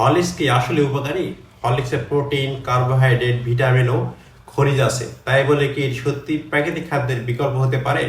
Horlicks কি আসলে উপকারী? হরলিক্সে প্রোটিন, কার্বোহাইড্রেট, ভিটামিন ও খনিজ আছে। তাই বলে কি সত্যি প্রাকৃতিক খাদ্যের বিকল্প হতে পারে?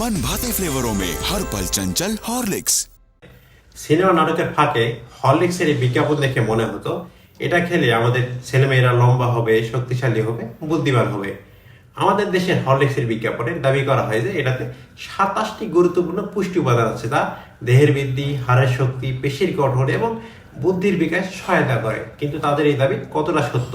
मन भाते फ्लेवरों में हर पल चंचल हॉर्लिक्स সিনেমা নাটকের ফাঁকে হরলিক্সের এই বিজ্ঞাপন দেখে মনে হতো এটা খেলে আমাদের ছেলেমেয়েরা লম্বা হবে শক্তিশালী হবে বুদ্ধিমান হবে আমাদের দেশের হরলিক্সের বিজ্ঞাপনে দাবি করা হয় যে এটাতে সাতাশটি গুরুত্বপূর্ণ পুষ্টি উপাদান আছে তা দেহের বৃদ্ধি হাড়ের শক্তি পেশির গঠন এবং বুদ্ধির বিকাশ সহায়তা করে কিন্তু তাদের এই দাবি কতটা সত্য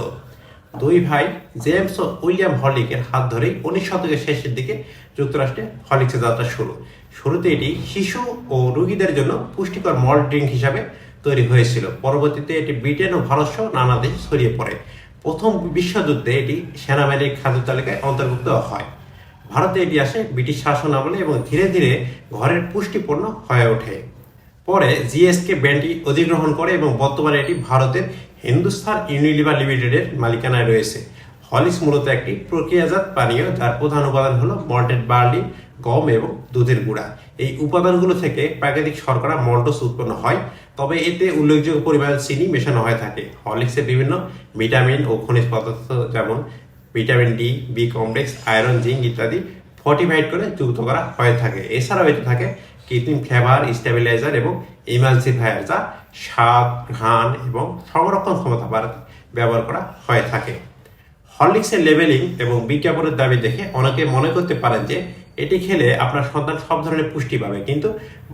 দুই ভাই জেমস ও উইলিয়াম হলিকের হাত ধরেই উনিশ শতকের শেষের দিকে যুক্তরাষ্ট্রে হলিক্সের যাত্রা শুরু। শুরুতে এটি শিশু ও রোগীদের জন্য পুষ্টিকর মল ড্রিঙ্ক হিসাবে তৈরি হয়েছিল। পরবর্তীতে এটি ব্রিটেন ও ভারত সহ নানা দেশে ছড়িয়ে পড়ে। প্রথম বিশ্বযুদ্ধে এটি সেনাবাহিনীর খাদ্য তালিকায় অন্তর্ভুক্ত হয়। ভারতে এটি আসে ব্রিটিশ শাসন আমলে এবং ধীরে ধীরে ঘরের পুষ্টিপূর্ণ হয়ে ওঠে। পরে জিএসকে ব্র্যান্ডটি অধিগ্রহণ করে এবং বর্তমানে এটি ভারতের হিন্দুস্তান ইউনিলিভার লিমিটেডের মালিকানায় রয়েছে। হলিক্স মূলত একটি প্রক্রিয়াজাত পানীয়, যার প্রধান উপাদান হলো মল্টেড বার্লি, গম এবং দুধের গুঁড়া। এই উপাদানগুলো থেকে প্রাকৃতিক শর্করা মল্টোস উৎপন্ন হয়, তবে এতে উল্লেখযোগ্য পরিমাণে চিনি মেশানো হয়ে থাকে। হরলিক্সে বিভিন্ন ভিটামিন ও খনিজ পদার্থ, যেমন vitamin D, B complex, iron, zinc ইত্যাদি ফর্টিফাইড করে যুক্ত করা হয়ে থাকে। এছাড়াও এতে থাকে কৃত্রিম ফ্লেভার স্টেবিলাইজার এবং ইমালসিফায়ার যা স্বাদ, ঘ্রাণ এবং সংরক্ষণ ক্ষমতা বাড়াতে ব্যবহার করা হয়ে থাকে। হরলিক্সের লেভেলিং এবং বিজ্ঞাপনের দাবি দেখে অনেকে মনে করতে পারেন যে এটি খেলে আপনার সন্তান সব ধরনের পুষ্টি পাবে, কিন্তু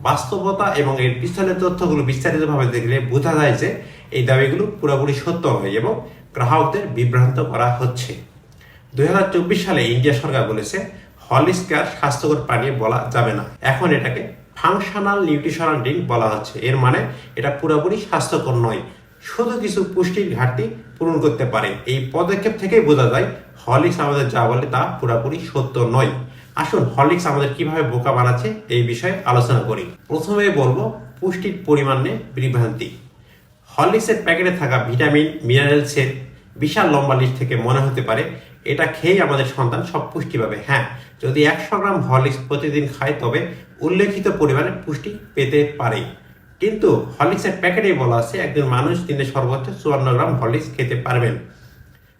বাস্তবতা এবং এর পিছনের তথ্যগুলো বিস্তারিতভাবে দেখলে বোঝা যায় যে এই দাবিগুলো পুরোপুরি সত্য নয় এবং গ্রাহকদের বিভ্রান্ত করা হচ্ছে। দুই হাজার চব্বিশ সালে ইন্ডিয়া সরকার বলেছে, হরলিক্সকে আর স্বাস্থ্যকর পানীয় বলা যাবে না। এখন এটাকে ফাংশনাল নিউট্রিশনাল ড্রিঙ্ক বলা হচ্ছে। এর মানে এটা পুরোপুরি স্বাস্থ্যকর নয়। শুধু কিছু পুষ্টির ঘাটতি পূরণ করতে পারে। এই পদক্ষেপ থেকেই বোঝা যায়, হরলিক্স আমাদের যা বলে তা পুরোপুরি সত্য নয়। আসুন, হরলিক্স আমাদের কীভাবে বোকা বানাচ্ছে এই বিষয়ে আলোচনা করি। প্রথমে বলব, পুষ্টির পরিমাণ বিভ্রান্তি। হরলিক্সের প্যাকেটে থাকা ভিটামিন মিনারেলসের বিশাল লম্বা লিস্ট থেকে মনে হতে পারে, এটা খেয়েই আমাদের সন্তান সব পুষ্টি পাবে হ্যাঁ যদি একশো গ্রাম হরলিক্স প্রতিদিন খায়, তবে উল্লেখিত পরিমাণে পুষ্টি পেতে পারে। কিন্তু হরলিক্সের প্যাকেটেই বলা আছে, একজন মানুষ দিনে সর্বোচ্চ চুয়ান্ন গ্রাম হরলিক্স খেতে পারবেন।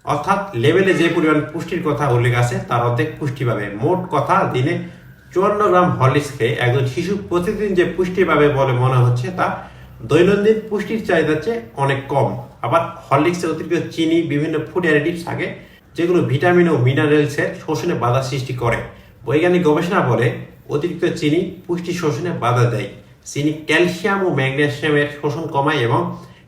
অর্থাৎ লেভেলে যে পরিমাণ পুষ্টির কথা উল্লেখ আছে, তার অর্ধেক পুষ্টি পাবে। মোট কথা, দিনে চুয়ান্ন গ্রাম হরলিক্স খেয়ে একজন শিশু প্রতিদিন যে পুষ্টি পাবে বলে মনে হচ্ছে, তা দৈনন্দিন পুষ্টির চাহিদার চেয়ে অনেক কম। আবার হরলিক্সে অতিরিক্ত চিনি, বিভিন্ন ফুড অ্যাডিটিভস থাকে যেগুলো ভিটামিন ও মিনারেলসের শোষণে বাধা সৃষ্টি করে। বৈজ্ঞানিক গবেষণা বলে অতিরিক্ত চিনি পুষ্টি শোষণে বাধা দেয়। চিনি ক্যালসিয়াম ও ম্যাগনেসিয়ামের শোষণ কমায় এবং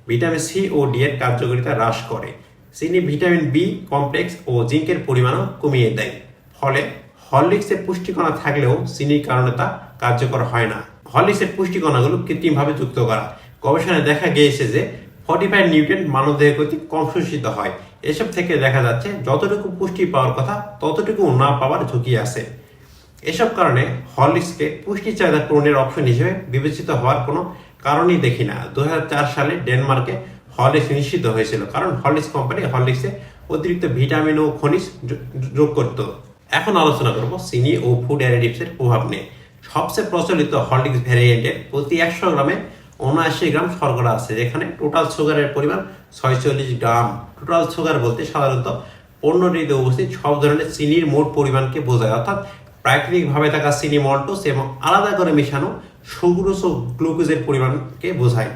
ভিটামিন সি ও ডি এর কার্যকারিতা হ্রাস করে। চিনি ভিটামিন বি কমপ্লেক্স ও জিঙ্কের পরিমাণও কমিয়ে দেয়। ফলে হরলিক্সে পুষ্টিকণা থাকলেও চিনির কারণে তা কার্যকর হয় না। হরলিক্সের পুষ্টিকণাগুলো কৃত্রিমভাবে যুক্ত করা। গবেষণায় দেখা গিয়েছে যে ফর্টিফাইড নিউট্রিয়েন্ট মানবদেহের প্রতি কম শোষিত হয়। এসব থেকে দেখা যাচ্ছে যতটুকু পুষ্টি পাওয়ার কথা, ততটুকু না পাওয়ার ঝুঁকি আছে। এসব কারণে হরলিক্সকে পুষ্টি চাহিদা পূরণের অপশন হিসেবে বিবেচিত হওয়ার কোনো কারণই দেখি না। দু হাজার চার সালে ডেনমার্কে হরলিক্স নিষিদ্ধ হয়েছিল, কারণ হরলিক্স কোম্পানি হরলিক্সে অতিরিক্ত ভিটামিন ও খনিজ যোগ করত। এখন আলোচনা করব চিনি ও ফুড অ্যাডিটিভসের প্রভাব নিয়ে। সবচেয়ে প্রচলিত হরলিক্স ভ্যারিয়েন্টের প্রতি একশো গ্রামে উনআশি গ্রাম শর্করা আছে, যেখানে টোটাল সুগারের পরিমাণ ছয়চল্লিশ গ্রাম টোটাল সুগার বলতে সাধারণত পণ্যটিতে উপস্থিত সব ধরনের চিনির মোট পরিমাণকে বোঝায়। অর্থাৎ প্রাকৃতিকভাবে থাকা চিনি মল্টোস এবং আলাদা করে মেশানো সুগ্রোস ও গ্লুকোজের পরিমাণকে বোঝায়।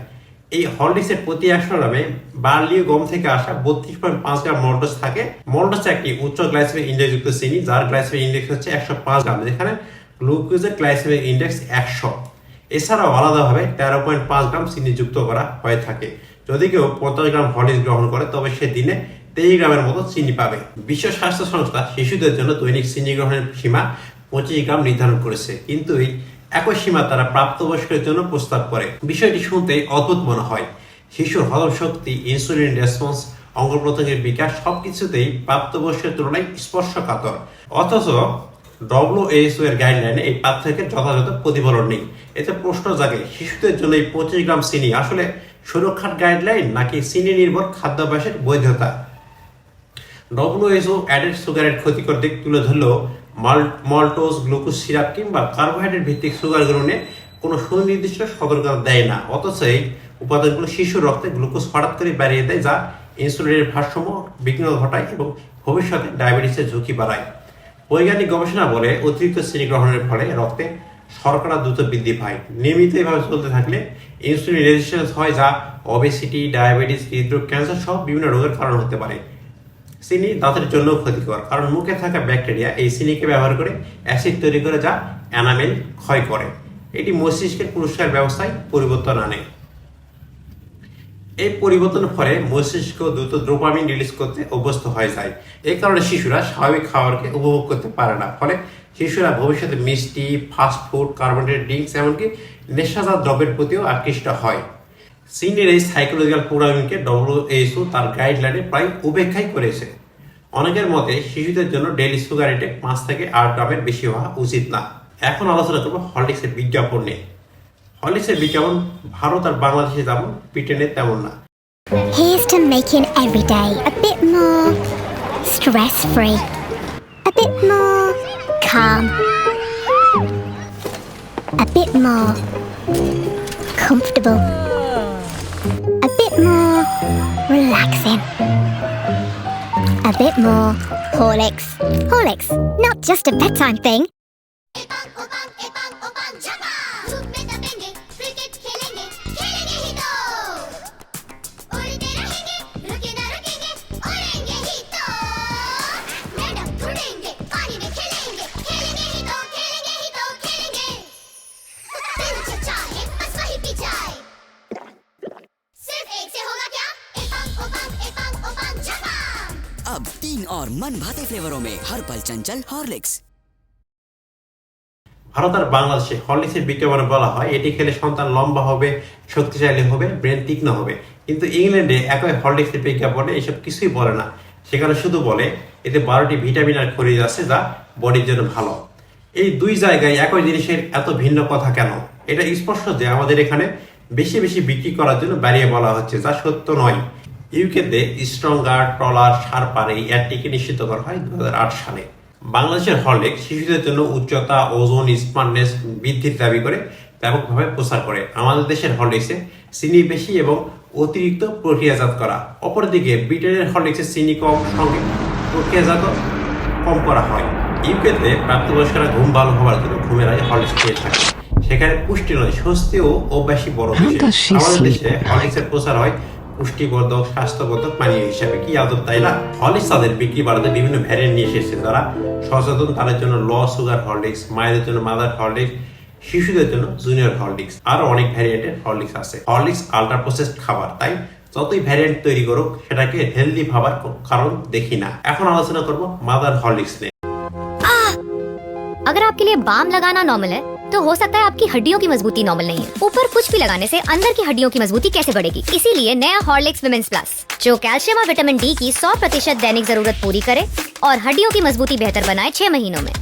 এই হরলিক্সের প্রতি একশো গ্রামে বার্লি গম থেকে আসা বত্রিশ পয়েন্ট পাঁচ গ্রাম মল্টোস থাকে। মল্টোস একটি উচ্চ গ্লাইসেমিক ইন্ডেক্স যুক্ত চিনি, যার গ্লাইসেমিক ইন্ডেক্স হচ্ছে একশো পাঁচ গ্রাম, যেখানে গ্লুকোজের গ্লাইসেমিক ইন্ডেক্স একশো। এছাড়াও আলাদাভাবে তেরো পয়েন্ট পাঁচ গ্রাম চিনি যুক্ত করা হয়ে থাকে। যদি কেউ পঞ্চাশ গ্রাম হরলিক্স গ্রহণ করে, তবে সে দিনে তেইশ গ্রামের মতো চিনি পাবে। বিশ্ব স্বাস্থ্য সংস্থা শিশুদের জন্য দৈনিক চিনি গ্রহণের সীমা পঁচিশ গ্রাম নির্ধারণ করেছে। কিন্তু এই একই সীমা তারা প্রাপ্তবয়স্কের জন্য প্রস্তাব করে। বিষয়টি শুনতে অদ্ভুত মনে হয়। শিশুর হজম শক্তি ইনসুলিন রেসপন্স অঙ্গ প্রত্যঙ্গের বিকাশ সবকিছুতেই প্রাপ্তবয়স্কের তুলনায় স্পর্শকাতর। অথচ ডব্লিউএইচও এর গাইডলাইনে এই পার্থক্যের যথাযথ প্রতিফলন নেই। এতে প্রশ্ন জাগে, শিশুদের জন্য এই পঁচিশ গ্রাম চিনি আসলে সুরক্ষার গাইডলাইন নাকি চিনি নির্ভর খাদ্যাভ্যাসের বৈধতা? ডব্লিউএসও অ্যাডেড সুগারের ক্ষতিকর দিক তুলে ধরলেও মাল- মল্টোজ গ্লুকোজ সিরাপ কিংবা কার্বোহাইড্রেট ভিত্তিক সুগার গ্রহণে কোনো সুনির্দিষ্ট সতর্কতা দেয় না। অথচ এই উপাদানগুলো শিশুর রক্তে গ্লুকোজ হঠাৎ করে বাড়িয়ে দেয় যা ইনসুলিনের ভারসাম্য বিঘ্ন ঘটায় এবং ভবিষ্যতে ডায়াবেটিসের ঝুঁকি বাড়ায়। বৈজ্ঞানিক গবেষণা বলে অতিরিক্ত চিনি গ্রহণের ফলে রক্তে শর্করা দ্রুত বৃদ্ধি পায়। নিয়মিত এভাবে চলতে থাকলে ইনসুলিন রেজিস্ট্যান্স হয় যা ওবেসিটি ডায়াবেটিস হৃদরোগ ক্যান্সার সহ বিভিন্ন রোগের কারণ হতে পারে। চিনি দাঁতের জন্য ক্ষতিকর, কারণ মুখে থাকা ব্যাকটেরিয়া এই চিনিকে ব্যবহার করে অ্যাসিড তৈরি করে যা অ্যানামেল ক্ষয় করে। এটি মস্তিষ্কের পুরস্কার ব্যবস্থায় পরিবর্তন আনে। এই পরিবর্তনের ফলে মস্তিষ্ক দ্রুত ডোপামিন রিলিজ করতে অভ্যস্ত হয়ে যায়। এই কারণে শিশুরা স্বাভাবিক খাবারকে উপভোগ করতে পারে না। ফলে শিশুরা ভবিষ্যতে মিষ্টি ফাস্ট ফুড কার্বোহাইড্রেট ড্রিঙ্কস এমনকি নেশাজাত দ্রব্যের প্রতিও আকৃষ্ট হয়। চীনের এই সাইকোলজিক্যাল প্রোগ্রামিংকে ডব্লিউএইচও তার গাইডলাইনে প্রায় উপেক্ষাই করেছে। অনেকের মতে শিশুদের জন্য ডেইলি সুগার ইনটেক পাঁচ থেকে আট গ্রামের বেশি হওয়া উচিত না। এখন আলোচনা করব হরলিক্সের বিজ্ঞাপন নিয়ে। হরলিক্সের বিজ্ঞাপন ভারত আর বাংলাদেশে যেমন ব্রিটেনে তেমন না। Here's to making every day a bit more stress free, a bit more calm, a bit more comfortable, a bit more relaxing, a bit more Horlicks. Horlicks, not just a bedtime thing. अब तीन और मन भाते फ्लेवरों में हर पल चंचल Horlicks Bharat আর বাংলাদেশে হরলিক্সের বিজ্ঞাপনে বলা হয় এটি খেলে সন্তান লম্বা হবে শক্তিশালী হবে ব্রেন তীক্ষ্ণ হবে কিন্তু ইংল্যান্ডে একই হরলিক্সের বিজ্ঞাপনে এসব কিছুই বলে না সেখানে শুধু বলে এতে বারোটি ভিটামিন আর খনিজ আছে যা বডির জন্য ভালো এই দুই জায়গায় একই জিনিসের এত ভিন্ন কথা কেন এটা স্পষ্ট যে আমাদের এখানে বেশি বেশি বিক্রি করার জন্য বাড়িয়ে বলা হচ্ছে যা সত্য নয় ইউকেতে স্ট্রঙ্গার ট্রলার সারপার এই অ্যাডটিকে নিষিদ্ধ করা হয় দু সালে। বাংলাদেশের হরলিক শিশুদের জন্য উচ্চতা ওজন স্মার্টনেস বৃদ্ধির দাবি করে ব্যাপকভাবে প্রচার করে। আমাদের দেশের হরলিক্সে চিনি বেশি এবং অতিরিক্ত প্রক্রিয়াজাত করা। অপরদিকে ব্রিটেনের হরলিক্সে চিনি কম সঙ্গে প্রক্রিয়াজাত কম করা হয়। ইউকেতে প্রাপ্তবয়স্করা ঘুম ভালো হওয়ার জন্য ঘুমের আগে হরলিক্স খেয়ে থাকে সেখানে পুষ্টি নয় স্বস্তি ও অভ্যাসী বড় বিষয়। আমাদের দেশে হরলিক্সের প্রচার হয় পুষ্টিবর্ধক স্বাস্থ্যবর্ধক পানীয় হিসাবে কি আদব তাই না হরলিক্স তাদের বিক্রি বাড়াতে বিভিন্ন ভ্যারিয়েন্ট নিয়ে এসেছে যারা সচেতন তাদের জন্য ল সুগার হরলিক্স মায়েদের জন্য মাদার হরলিক্স শিশুদের জন্য জুনিয়র হরলিক্স আরো অনেক ভ্যারিয়েন্টের হরলিক্স আছে হরলিক্স আল্ট্রা প্রসেসড খাবার তাই যতই ভ্যারিয়েন্ট তৈরি করুক সেটাকে হেলদি ভাবার কোনো কারণ দেখি না এখন আলোচনা করব মাদার হরলিক্স নিয়ে अगर आपके लिए बाम लगाना नॉर्मल है तो हो सकता है आपकी हड्डियों की मजबूती नॉर्मल नहीं है ऊपर कुछ भी लगाने से अंदर की हड्डियों की मजबूती कैसे बढ़ेगी इसीलिए नया हॉर्लिक्स विमेंस प्लस जो कैल्शियम और विटामिन डी की 100 प्रतिशत दैनिक जरूरत पूरी करे और हड्डियों की मजबूती बेहतर बनाए छह महीनों में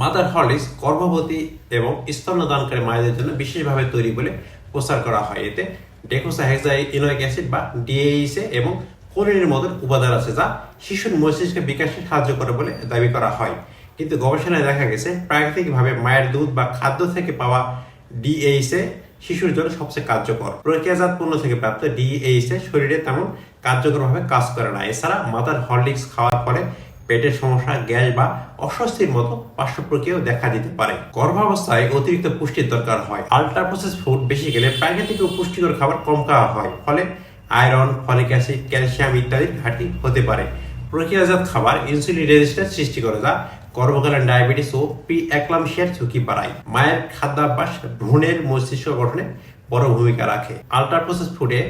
মাদার হরলিক্স গর্ভবতী এবং স্তন্যদানকারী মায়েদের জন্য বিশেষভাবে তৈরি বলে প্রচার করা হয় এতে ডেকোসাহেক্সাই ইনোইক অ্যাসিড বা ডিএইসে এবং কোলিনের মতন উপাদান আছে যা শিশুর মস্তিষ্কের বিকাশে সাহায্য করে বলে দাবি করা হয় কিন্তু গবেষণায় দেখা গেছে প্রাকৃতিকভাবে মায়ের দুধ বা খাদ্য থেকে পাওয়া ডিএইসে শিশুর জন্য সবচেয়ে কার্যকর। প্রক্রিয়াজাত পণ্য থেকে প্রাপ্ত ডিএইসে শরীরে তেমন কার্যকরভাবে কাজ করে না। এছাড়া মাদার হরলিক্স খাওয়ার পরে পেটের সমস্যা, গ্যাস বা অস্বস্তির মতো পার্শ্ব প্রক্রিয়াও দেখা দিতে পারে। গর্ভাবস্থায় অতিরিক্ত পুষ্টির দরকার হয়। আল্ট্রা প্রসেস ফুড বেশি গেলে প্রাকৃতিক ও পুষ্টিকর খাবার কম খাওয়া হয়। ফলে আয়রন, ফলিক অ্যাসিড, ক্যালসিয়াম ইত্যাদির ঘাটতি হতে পারে। প্রক্রিয়াজাত খাবার ইনসুলিন রেজিস্ট্যান্স সৃষ্টি করে, যা গর্ভকালীন ডায়াবেটিস ও প্রি অ্যাক্লামশিয়ার ঝুঁকি বাড়ায় মায়ের খাদ্যাভ্যাস ভ্রূণের মস্তিষ্ক গঠনে বড় ভূমিকা রাখে আল্ট্রা প্রসেস ফুডে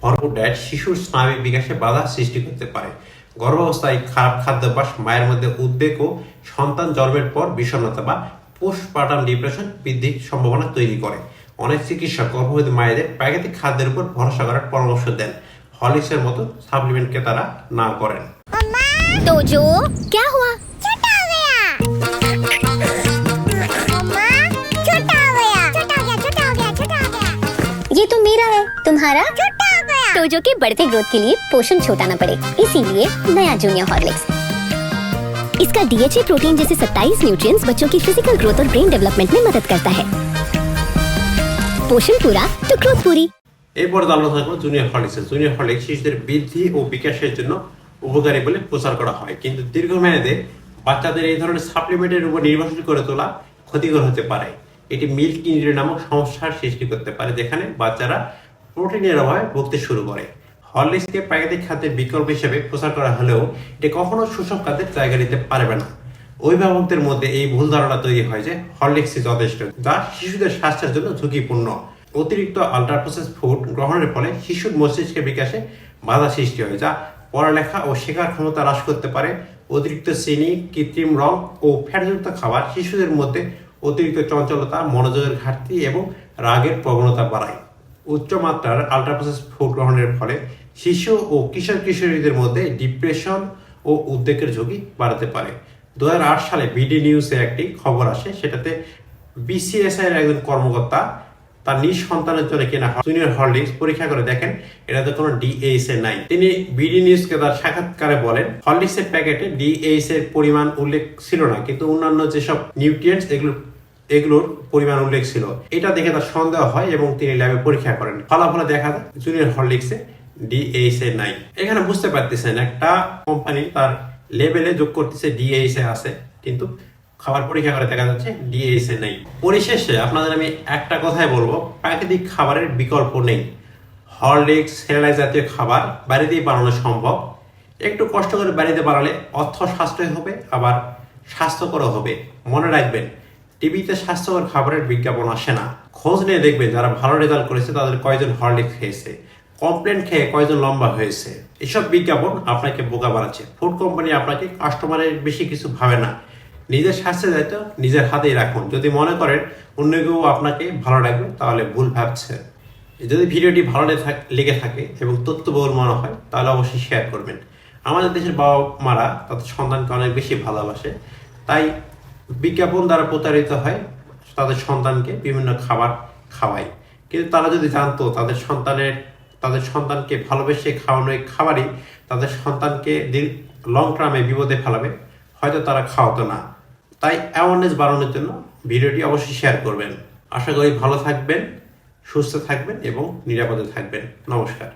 ভরপুর ডায়েট শিশুর স্নায়বিক বিকাশে বাধা সৃষ্টি করতে পারে গর্ভাবস্থায় খারাপ খাদ্যাভ্যাস মায়ের মধ্যে উদ্বেগ ও সন্তান জন্মের পর বিষণ্ণতা বা পোস্টপার্টাম ডিপ্রেশন বৃদ্ধির সম্ভাবনা তৈরি করে অনেক চিকিৎসক গর্ভবতী মায়েদের প্রাকৃতিক খাদ্যের উপর ভরসা করার পরামর্শ দেন হরলিক্সের মতো সাপ্লিমেন্টকে তারা না করেন तो जो क्या हुआ तुम्हारा छोटा हो गया तो जो के बढ़ते ग्रोथ के लिए पोषण छोटा ना पड़े इसीलिए नया जूनियर हॉर्लिक्स इसका डीएचए प्रोटीन जैसे 27 न्यूट्रिएंट्स बच्चों की फिजिकल ग्रोथ और ब्रेन डेवलपमेंट में मदद करता है पोषण पूरा तो ग्रोथ पूरी এরপরে আলোচনা করবো জুনিয়র হরলিক্স জুনিয়র হরলিক্স শিশুদের বৃদ্ধি ও বিকাশের জন্য উপকারী বলে প্রচার করা হয় কিন্তু দীর্ঘমেয়াদে বাচ্চাদের এই ধরনের সাপ্লিমেন্টের উপর নির্ভরশীল করে তোলা ক্ষতিকর হতে পারে এটি মিল্ক ইঞ্জুরি নামক সমস্যার সৃষ্টি করতে পারে যেখানে বাচ্চারা প্রোটিনের অভাবে ভুগতে শুরু করে। হরলিক্সকে প্রাকৃতিক খাদ্যের বিকল্প হিসেবে প্রচার করা হলেও এটি কখনো সুষম খাদ্যের জায়গা নিতে পারবে না। অভিভাবকদের মধ্যে এই ভুল ধারণা তৈরি হয় যে হরলিক্সই যথেষ্ট, যা শিশুদের স্বাস্থ্যের জন্য ঝুঁকিপূর্ণ। অতিরিক্ত আল্ট্রা প্রসেস ফুড গ্রহণের ফলে শিশুর মস্তিষ্কের বিকাশে বাধা সৃষ্টি হয়, যা পড়ালেখা ও শেখার ক্ষমতা হ্রাস করতে পারে। অতিরিক্ত চিনি, কৃত্রিম রং ও ফ্যাটযুক্ত খাবার শিশুদের মধ্যে অতিরিক্ত চঞ্চলতা, মনোযোগের ঘাটতি এবং রাগের প্রবণতা বাড়ায়। উচ্চমাত্রার আল্ট্রা প্রসেস ফুড গ্রহণের ফলে শিশু ও কিশোর কিশোরীদের মধ্যে ডিপ্রেশন ও উদ্বেগের ঝুঁকি বাড়াতে পারে। দু হাজার আট সালে বিডি নিউজে একটি খবর আসে, সেটাতে বিসিএসআই এর একজন কর্মকর্তা তার নিজ সন্তানের জন্য কেনা জুনিয়র হরলিক্স পরীক্ষা করে দেখেন, এটাতে কোনো ডিএইচ এ নাই। তিনি বিডি নিউজকে তার সাক্ষাৎকারে বলেন হরলিক্সের প্যাকেটে ডিএইচ এর পরিমাণ উল্লেখ ছিল না, কিন্তু অন্যান্য যেসব নিউট্রিয়েন্টস এগুলো এগুলোর পরিমাণ উল্লেখ ছিল। এটা দেখে তার সন্দেহ হয় এবং তিনি ল্যাবে পরীক্ষা করেন। ফলাফলে দেখা যায় জুনিয়র হরলিক্সে ডিএইচ এ নাই। এখানে বুঝতে পারতেছেন, একটা কোম্পানি তার লেভেলে যোগ করতেছে ডিএইচ এ আছে, কিন্তু খাবার পরীক্ষা করে দেখা যাচ্ছে ডিএইচ এ নেই। পরিশেষে আপনাদের আমি একটা কথাই বলব, প্রাকৃতিক খাবারের বিকল্প নেই। হরলিক্স সেরেলাই জাতীয় খাবার বাড়িতেই বানানো সম্ভব। একটু কষ্ট করে বাড়িতে বানালে অর্থ সাশ্রয় হবে, আবার স্বাস্থ্যকর হবে। মনে রাখবেন টিভিতে স্বাস্থ্যকর খাবারের বিজ্ঞাপন আসে না। খোঁজ নিয়ে দেখবেন যারা ভালো রেজাল্ট করেছে, তাদের কয়জন হরলিক্স খেয়েছে কমপ্লেন খেয়ে কয়জন লম্বা হয়েছে। এসব বিজ্ঞাপন আপনাকে বোকা বানাচ্ছে। ফুড কোম্পানি আপনাকে কাস্টমারের বেশি কিছু ভাবে না। নিজের স্বাস্থ্যের দায়িত্ব নিজের হাতেই রাখুন। যদি মনে করেন অন্য কেউ আপনাকে ভালো রাখবে, তাহলে ভুল ভাবছে। যদি ভিডিওটি ভালো লেগে থাকে এবং তথ্যবহুল মনে হয়, তাহলে অবশ্যই শেয়ার করবেন। আমাদের দেশের বাবা মারা তাদের সন্তানকে অনেক বেশি ভালোবাসে। তাই বিজ্ঞাপন দ্বারা প্রতারিত হয়, তাদের সন্তানকে বিভিন্ন খাবার খাওয়ায়। কিন্তু তারা যদি জানতো তাদের সন্তানের, তাদের সন্তানকে ভালোবেসে খাওয়ানো এই খাবারই তাদের সন্তানকে লং টার্মে বিপদে ফেলাবে, হয়তো তারা খাওয়াতো না। তাই অ্যাওয়ারনেস বাড়ানোর জন্য ভিডিওটি অবশ্যই শেয়ার করবেন। আশা করি ভালো থাকবেন, সুস্থ থাকবেন এবং নিরাপদে থাকবেন। নমস্কার।